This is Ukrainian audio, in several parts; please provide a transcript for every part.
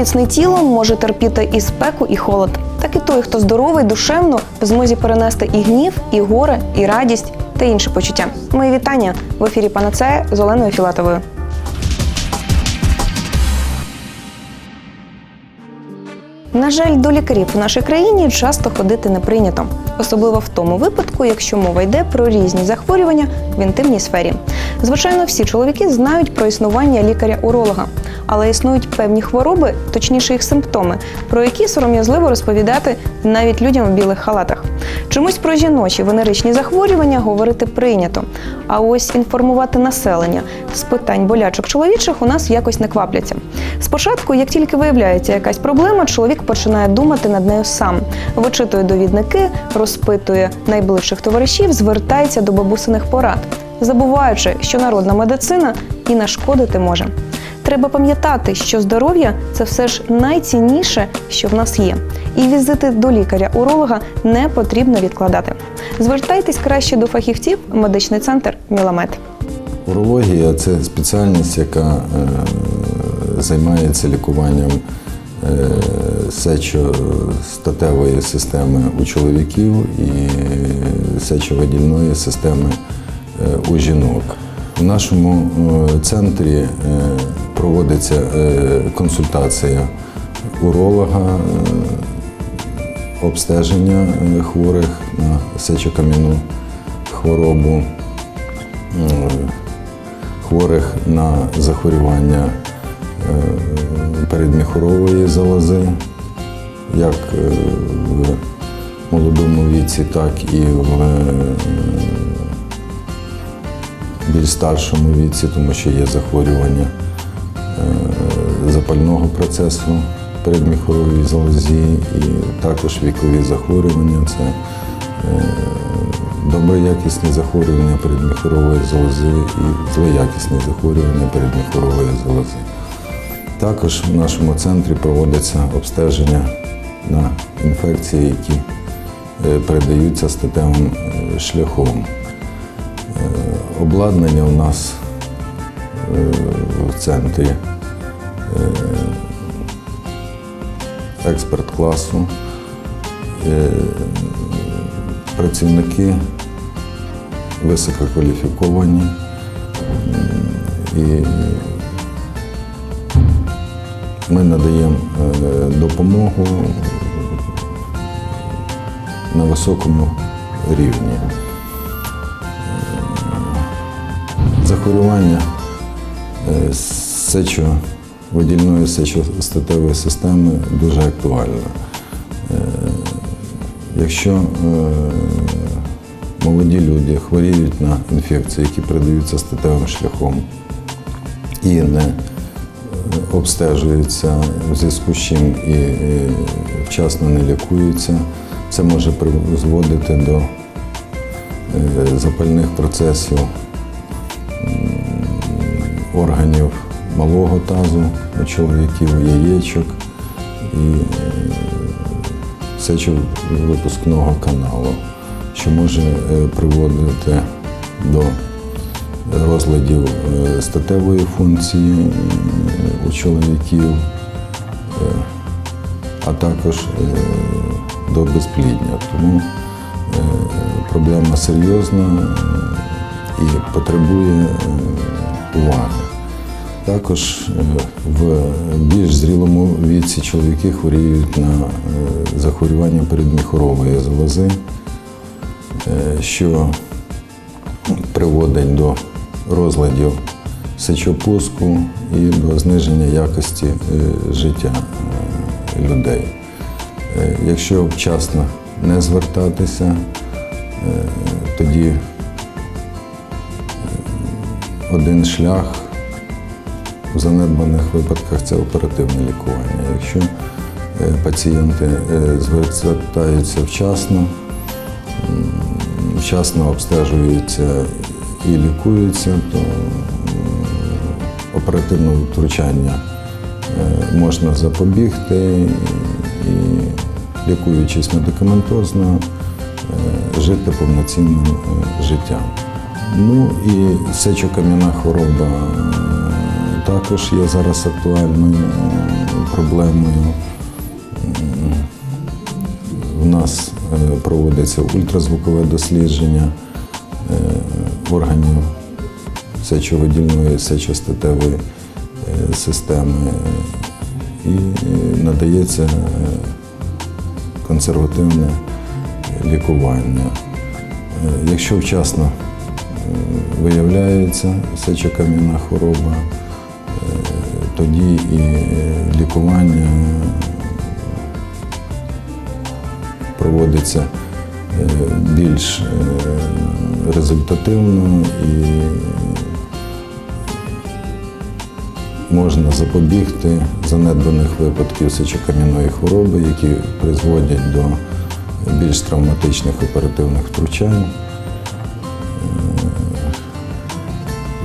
Хто міцний тілом, може терпіти і спеку, і холод. Так і той, хто здоровий, душевно, в змозі перенести і гнів, і горе, і радість та інші почуття. Мої вітання в ефірі Панацея з Оленою Філатовою. На жаль, до лікарів у нашій країні часто ходити не прийнято, особливо в тому випадку, якщо мова йде про різні захворювання в інтимній сфері. Звичайно, всі чоловіки знають про існування лікаря-уролога, але існують певні хвороби, точніше їх симптоми, про які сором'язливо розповідати навіть людям в білих халатах. Чомусь про жіночі венеричні захворювання говорити прийнято. А ось інформувати населення з питань болячок чоловічих у нас якось не квапляться. Спочатку, як тільки виявляється якась проблема, чоловік починає думати над нею сам, вичитує довідники, розпитує найближчих товаришів, звертається до бабусиних порад, забуваючи, що народна медицина і нашкодити може. Треба пам'ятати, що здоров'я це все ж найцінніше, що в нас є. І візити до лікаря-уролога не потрібно відкладати. Звертайтесь краще до фахівців медичний центр Міламед. Урологія це спеціальність, яка е, займається лікуванням е, сечостатевої системи у чоловіків і сечовидільної системи е, у жінок. В нашому е, центрі е, проводиться е, консультація уролога, обстеження хворих на сечокам'яну хворобу. хворих на захворювання передміхорової залози, як в молодому віці, так і в більш старшому віці, тому що є захворювання е, запального процесу передміхоровій залозі, і також вікові захворювання. Це е, доброякісні захворювання передміхорової залози і злоякісні захворювання передміхорової залози. Також в нашому центрі проводиться обстеження на інфекції, які е, передаються статевим шляхом. Обладнання у нас е, в центрі е, експерт класу. Е, Працівники висококваліфіковані і ми надаємо допомогу на високому рівні. Захворювання е, сечовидільної сечостатевої системи дуже актуальне. Якщо е, молоді люди хворіють на інфекції, які передаються статевим шляхом і не е, обстежуються, в зв'язку з чим і вчасно не лікуються, це може призводити до запальних процесів органів малого тазу у чоловіків, яєчок і е, сечовипускного каналу, що може е, приводити до розладів е, статевої функції у чоловіків, а також до безплідня. Тому проблема серйозна і потребує уваги. Також е, в більш зрілому віці чоловіки хворіють на е, захворювання передміхорової залози, е, що приводить до розладів сечопуску і до зниження якості життя людей. Якщо вчасно не звертатися, тоді один шлях в занедбаних випадках це оперативне лікування. Якщо е, пацієнти е, звертаються вчасно, вчасно обстежуються і лікуються, то м, оперативного втручання е, можна запобігти і, лікуючись медикаментозно, жити повноцінним життям. Ну і сечокам'яна хвороба також є зараз актуальною е, проблемою. У нас е, проводиться ультразвукове дослідження е, органів сечовидільної, сечостатевої е, системи і е, надається е, консервативне лікування. Е, Якщо вчасно е, виявляється сечокам'яна хвороба, е, тоді і е, лікування проводиться е, більш е, результативно і можна запобігти занедбаних випадків сечокам'яної хвороби, які призводять до більш травматичних оперативних втручань,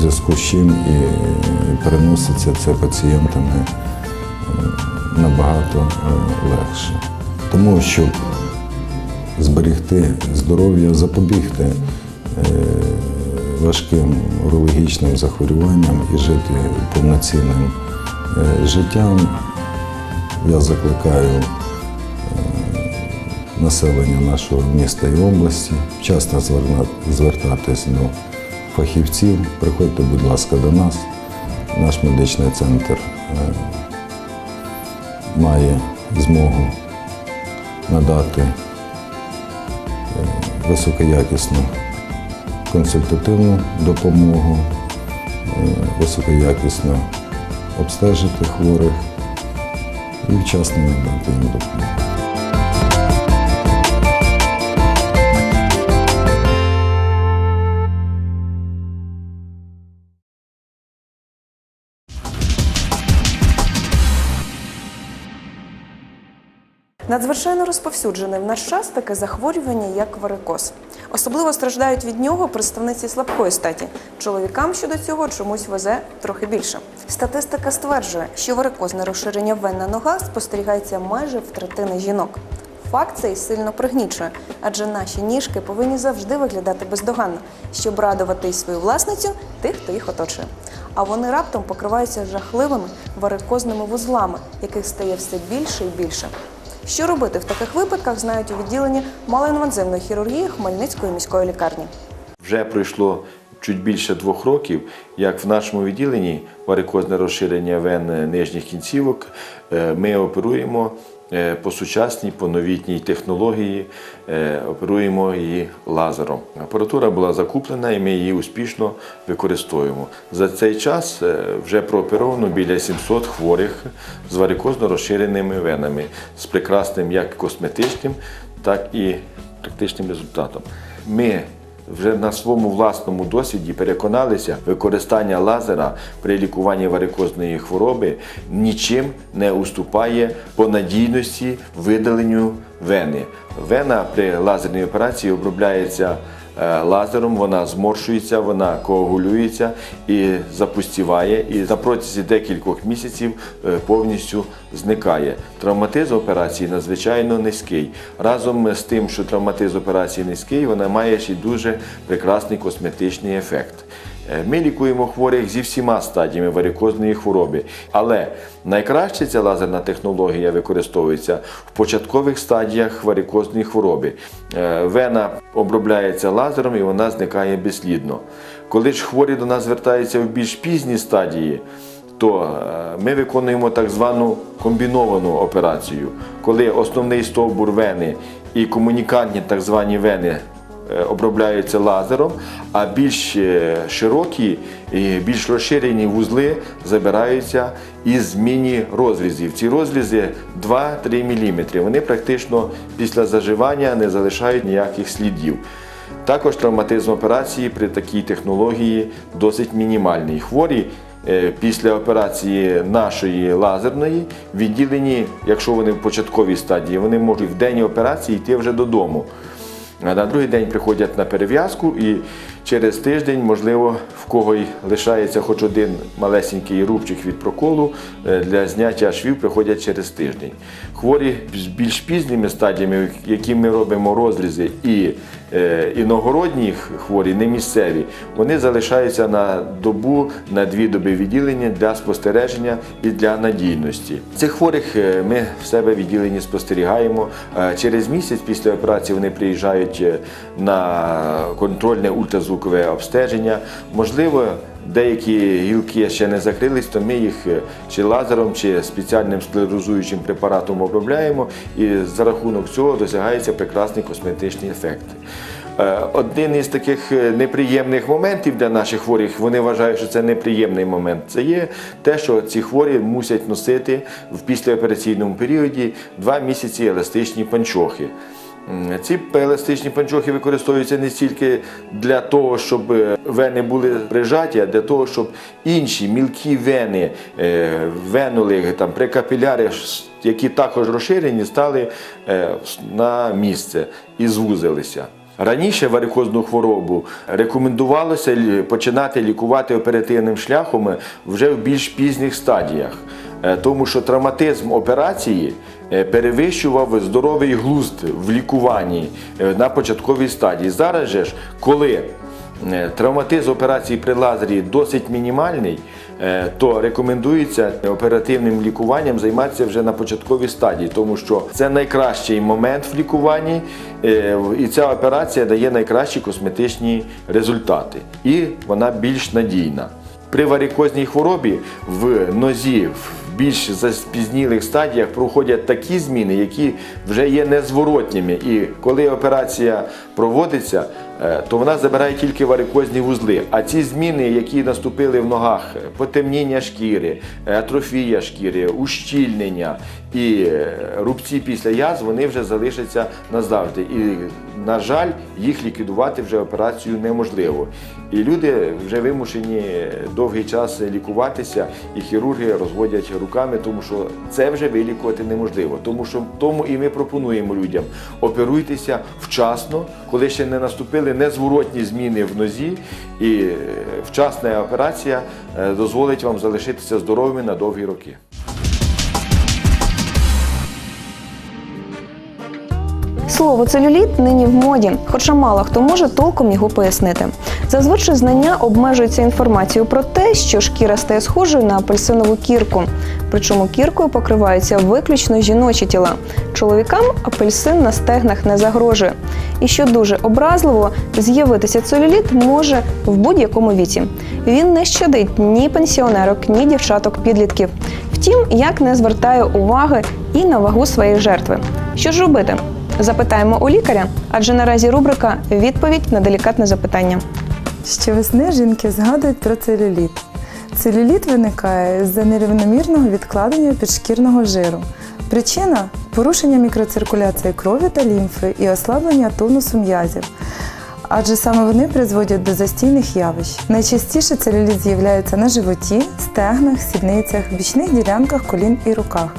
зв'язку з чим і переноситься це пацієнтами е, набагато е, легше. Тому щоб зберегти здоров'я, запобігти е, важким урологічним захворюванням і жити повноцінним е, життям. Я закликаю е, населення нашого міста і області вчасно звертатись до фахівців. Приходьте, будь ласка, до нас. Наш медичний центр е, має змогу надати е, високоякісну консультативну допомогу, е, високоякісно обстежити хворих і вчасно надати їм допомогу. Надзвичайно розповсюджене в наш час таке захворювання, як варикоз. Особливо страждають від нього представниці слабкої статі. Чоловікам щодо цього чомусь везе трохи більше. Статистика стверджує, що варикозне розширення вен на ногах спостерігається майже в третини жінок. Факт цей сильно пригнічує, адже наші ніжки повинні завжди виглядати бездоганно, щоб радувати й свою власницю тих, хто їх оточує. А вони раптом покриваються жахливими варикозними вузлами, яких стає все більше і більше. Що робити в таких випадках, знають у відділенні малоінвазивної хірургії Хмельницької міської лікарні. Вже пройшло чуть більше двох років, як в нашому відділенні варикозне розширення вен нижніх кінцівок. е, Ми оперуємо по сучасній, по новітній технології, е, оперуємо її лазером. Апаратура була закуплена і ми її успішно використовуємо. За цей час е, вже прооперовано біля 700 хворих з варикозно розширеними венами з прекрасним як косметичним, так і практичним результатом. Ми вже на своєму власному досвіді переконалися, використання лазера при лікуванні варикозної хвороби нічим не уступає по надійності видаленню вени. Вена при лазерній операції обробляється лазером, вона зморшується, вона коагулюється і запустіває, і на протязі декількох місяців е, повністю зникає. Травматизм операції надзвичайно низький. Разом з тим, що травматизм операції низький, вона має ще дуже прекрасний косметичний ефект. Е, Ми лікуємо хворих зі всіма стадіями варикозної хвороби, але найкраще ця лазерна технологія використовується в початкових стадіях варикозної хвороби. Е, Вена обробляється лазером і вона зникає безслідно. Коли ж хворі до нас звертаються в більш пізні стадії, то е, ми виконуємо так звану комбіновану операцію, коли основний стовбур вени і комунікантні так звані вени обробляються лазером, а більш е, широкі більш розширені вузли забираються із міні-розрізів. Ці розрізи 2-3 мм. Вони практично після заживання не залишають ніяких слідів. Також травматизм операції при такій технології досить мінімальний. Хворі е, після операції нашої лазерної відділені, якщо вони в початковій стадії, вони можуть в день операції йти вже додому. На другий день приходять на перев'язку і через тиждень, можливо, в кого й лишається хоч один малесенький рубчик від проколу, е, для зняття швів приходять через тиждень. Хворі з більш пізніми стадіями, які ми робимо розрізи, і е, іногородні хворі, не місцеві, вони залишаються на добу, на дві доби відділення для спостереження і для надійності. Цих хворих е, ми в себе в відділенні спостерігаємо. Через місяць після операції вони приїжджають на контрольне ультразвукове обстеження. Можливо, деякі гілки ще не закрились, то ми їх е, чи лазером, чи спеціальним склерозуючим препаратом обробляємо, і за рахунок цього досягається прекрасний косметичний ефект. Е, Один із таких е, неприємних моментів для наших хворих, вони вважають, що це неприємний момент. Це є те, що ці хворі мусять носити в післяопераційному періоді два місяці еластичні панчохи. Ці еластичні панчохи використовуються не стільки для того, щоб е, вени були прижаті, а для того, щоб інші мілкі вени, е, венули, там, прикапіляри, які також розширені, стали е, на місце і звузилися. Раніше варикозну хворобу рекомендувалося починати лікувати оперативним шляхом вже в більш пізніх стадіях, тому що травматизм операції е, перевищував здоровий глузд в лікуванні е, на початковій стадії. Зараз же ж, коли е, травматизм операції при лазері досить мінімальний, е, то рекомендується оперативним лікуванням займатися вже на початковій стадії, тому що це найкращий момент в лікуванні, е, і ця операція дає найкращі косметичні результати, і вона більш надійна. При варикозній хворобі в нозі в більш запізнілих стадіях проходять такі зміни, які вже є незворотніми. І коли операція проводиться, то вона забирає тільки варикозні вузли. А ці зміни, які наступили в ногах, потемніння шкіри, е, атрофія шкіри, ущільнення і е, рубці після язв, вони вже залишаться назавжди. І, на жаль, їх ліквідувати вже операцію неможливо. І люди вже вимушені довгий час лікуватися, і хірурги розводять руками, тому що це вже вилікувати неможливо. Тому що тому і ми пропонуємо людям оперуйтеся вчасно, коли ще не наступили незворотні зміни в нозі, і е, вчасна операція е, дозволить вам залишитися здоровими на довгі роки. Слово целюліт нині в моді, хоча мало хто може толком його пояснити. Зазвичай знання обмежуються інформацією про те, що шкіра стає схожою на апельсинову кірку. Причому кіркою покриваються виключно жіночі тіла. Чоловікам апельсин на стегнах не загрожує. І що дуже образливо, з'явитися целюліт може в будь-якому віці. Він не щадить ні пенсіонерок, ні дівчаток-підлітків. Втім, як не звертає уваги і на вагу своєї жертви. Що ж робити? Запитаємо у лікаря, адже наразі рубрика Відповідь на делікатне запитання. Щовесни жінки згадують про целюліт. Целюліт виникає з-за нерівномірного відкладення підшкірного жиру. Причина порушення мікроциркуляції крові та лімфи і ослаблення тонусу м'язів. Адже саме вони призводять до застійних явищ. Найчастіше целюліт з'являється на животі, стегнах, сідницях, бічних ділянках колін і руках.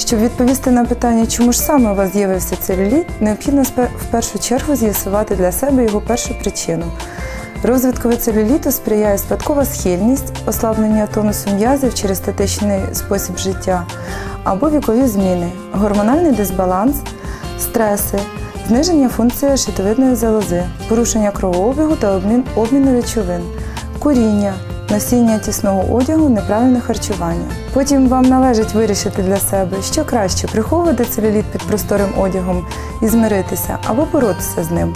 Щоб відповісти на питання, чому ж саме у вас з'явився целюліт, необхідно в першу чергу з'ясувати для себе його першу причину. Розвиткові целюліту сприяє спадкова схильність, ослаблення тонусу м'язів через статичний спосіб життя або вікові зміни, гормональний дисбаланс, стреси, зниження функції щитовидної залози, порушення кровообігу та обмін обміну речовин, куріння, носіння тісного одягу, неправильне харчування. Потім вам належить вирішити для себе, що краще приховувати целюліт під просторим одягом і змиритися або боротися з ним.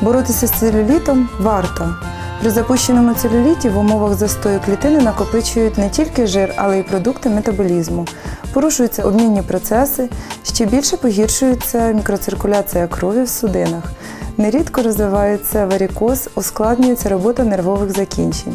Боротися з целюлітом варто. При запущеному целюліті в умовах застою клітини накопичують не тільки жир, але й продукти метаболізму. Порушуються обмінні процеси, ще більше погіршується мікроциркуляція крові в судинах. Нерідко розвивається варікоз, ускладнюється робота нервових закінчень.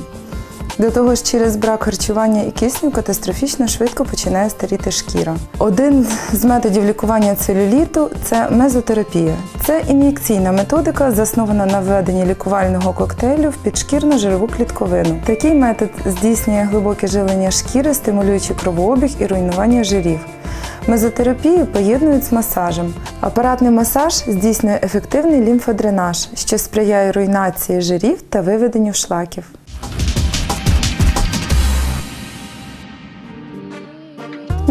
До того ж, через брак харчування і кисню катастрофічно швидко починає старіти шкіра. Один з методів лікування целюліту це мезотерапія. Це ін'єкційна методика, заснована на введенні лікувального коктейлю в підшкірну жирову клітковину. Такий метод здійснює глибоке жилення шкіри, стимулюючи кровообіг і руйнування жирів. Мезотерапію поєднують з масажем. Апаратний масаж здійснює ефективний лімфодренаж, що сприяє руйнації жирів та виведенню шлаків.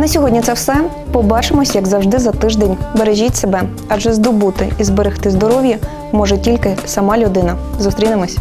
На сьогодні це все. Побачимось, як завжди, за тиждень. Бережіть себе, адже здобути і зберегти здоров'я може тільки сама людина. Зустрінемось.